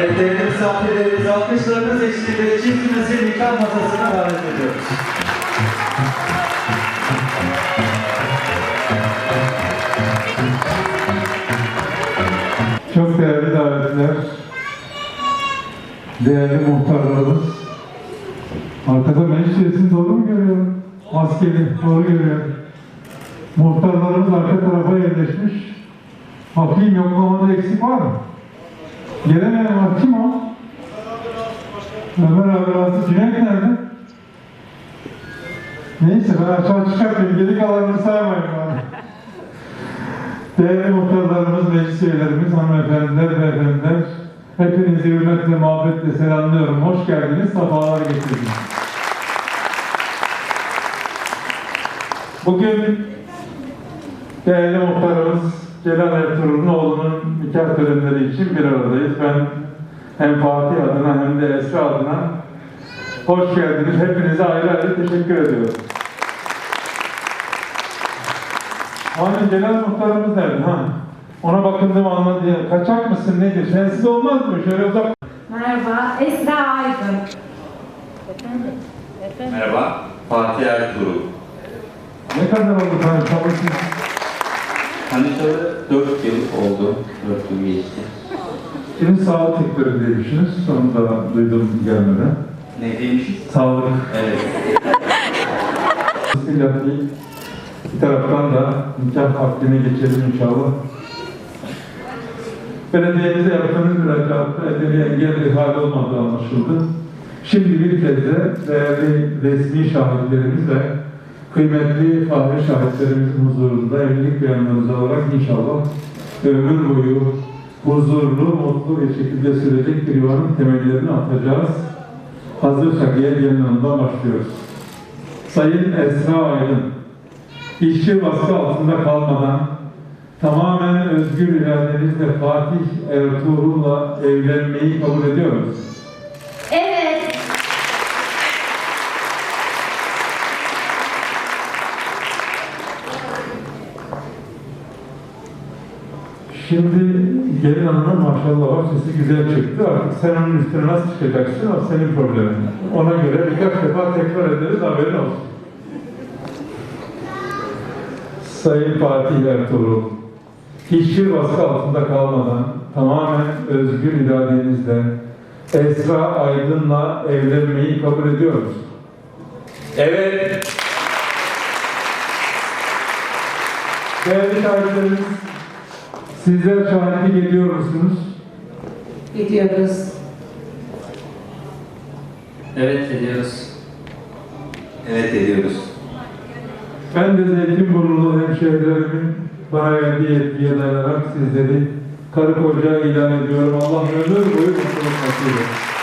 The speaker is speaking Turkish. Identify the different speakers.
Speaker 1: Fatihlerimiz alkışlarınız eşliğinde çiftimizi nikah masasına davet ediyoruz.
Speaker 2: Çok değerli davetliler, değerli muhtarlarımız. Arkada meclis üyesini doğru mu görüyorum? Maskeli, doğru görüyorum. Muhtarlarımız arka tarafa yerleşmiş. Bakayım yoklamada eksik var mı? Gelemeyen var. Kim o? Ömer abi razı. Cüneyt nerede? Neyse ben aşağı çıkartayım. Geri kalanını saymayın bana. Değerli muhtarlarımız, meclis üyelerimiz, hanımefendiler, beyefendiler, hepinizi hürmetle, muhabbetle selamlıyorum. Hoş geldiniz, sefalar getirdiniz. Bugün değerli muhtarımız Celal Ertuğrul'un oğlunun nikah törenleri için bir aradayız. Ben hem Fatih adına hem de Esra adına hoş geldiniz. Hepinize ayrı ayrı teşekkür ediyorum. Hani Celal muhtarımız nerede? Ha? Ona bakındım anladı. ya. Kaçak mısın nedir? Sensiz olmaz mı? Şöyle uzak.
Speaker 3: Merhaba, Esra Aydın.
Speaker 4: Merhaba, Fatih Ertuğrul.
Speaker 2: Ne kadar oldu tanışmamız?
Speaker 4: Tanışalı 4 yıl oldu, 4 yıl geçti.
Speaker 2: Şimdi sağlık sektöründeymişsiniz. Sonunda duydum gelmeden.
Speaker 4: Ne demişiz?
Speaker 2: Sağlık.
Speaker 4: Evet.
Speaker 2: Bismillah deyip bir taraftan da nikah akdine geçelim inşallah. Belediyemize yaptığınız müracaatta ederi engel ihale olmadığı anlaşıldı. Şimdi bir kez de değerli resmi şahitlerimiz ve kıymetli fahri şahitlerimizin huzurunda evlilik beyanlarınızı alarak inşallah ömür boyu huzurlu, mutlu bir şekilde sürecek bir yuvanın temellerini atacağız. Hazırsak yer yanından başlıyoruz. Sayın Esra Aydın, işçi baskı altında kalmadan tamamen özgür iradenizle Fatih Ertuğrul'la evlenmeyi kabul ediyor Şimdi gelin hanımın maşallah var, sesi güzel çıktı. Artık sen onun üstüne nasıl çıkacaksın o senin problemin. Ona göre birkaç defa tekrar ederiz haberin olsun. Sayın Fatih Ertuğrul, hiçbir baskı altında kalmadan tamamen özgür iradenizle Esra Aydın'la evlenmeyi kabul ediyor musunuz?
Speaker 4: Evet.
Speaker 2: Değerli şahitlerimiz, sizler şahitlik ediyor musunuz?
Speaker 3: gidiyoruz.
Speaker 4: Evet ediyoruz. Evet ediyoruz.
Speaker 2: Ben de Zeytinburnu hemşehrilerimin bana verdiği yetkiye dayanarak sizleri karı koca ilan ediyorum. Allah ömür boyu mutluluk nasip etsin.